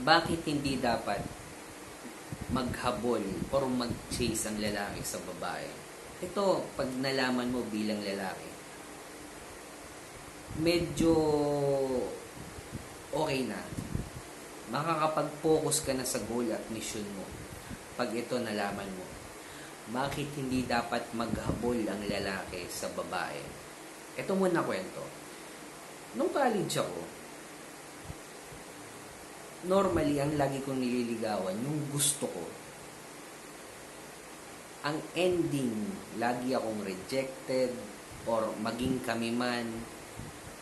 bakit hindi dapat maghabol or mag-chase ang lalaki sa babae? Ito, pag nalaman mo bilang lalaki, medyo okay na. Makakapag-focus ka na sa goal at mission mo pag ito nalaman mo. Bakit hindi dapat maghabol ang lalaki sa babae? Ito muna kwento. Nung college ako, normally, ang lagi kong nililigawan, yung gusto ko. Ang ending, lagi akong rejected or maging kami man,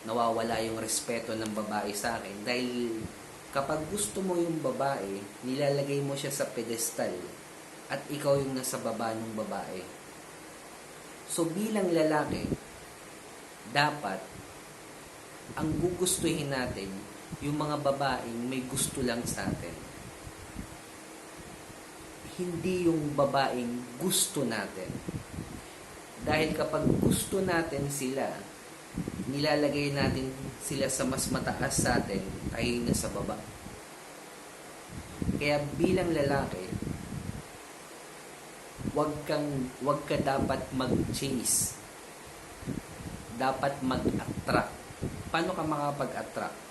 nawawala yung respeto ng babae sa akin. Dahil kapag gusto mo yung babae, nilalagay mo siya sa pedestal at ikaw yung nasa baba ng babae. So bilang lalaki, dapat ang gugustuhin natin yung mga babaeng may gusto lang sa atin. Hindi yung babaeng gusto natin. Dahil kapag gusto natin sila, nilalagay natin sila sa mas mataas sa atin, tayo nasa baba. Kaya bilang lalaki, wag kang wag ka dapat mag-chase. Dapat mag-attract. Paano ka makapag-attract?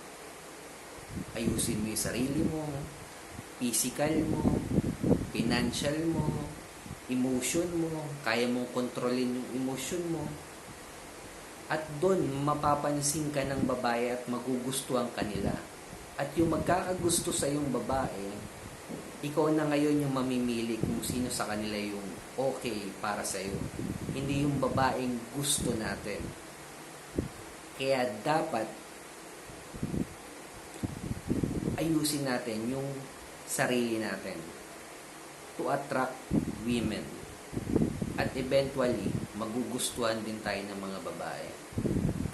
Ayusin mo yung sarili mo, physical mo, financial mo, emotion mo, kaya mong kontrolin yung emotion mo. At doon, mapapansin ka ng babae at magugustuhan ka nila. At yung magkakagusto sa yung babae, ikaw na ngayon yung mamimili kung sino sa kanila yung okay para sa iyo. Hindi yung babaeng gusto natin. Kaya dapat ayusin natin yung sarili natin to attract women. At eventually, magugustuhan din tayo ng mga babae.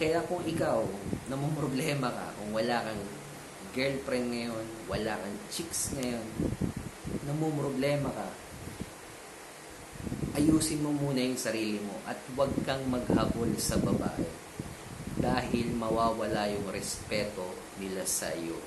Kaya kung ikaw, namumroblema ka, kung wala kang girlfriend ngayon, wala kang chicks ngayon, namumroblema ka, ayusin mo muna yung sarili mo at huwag kang maghabol sa babae dahil mawawala yung respeto nila sa iyo.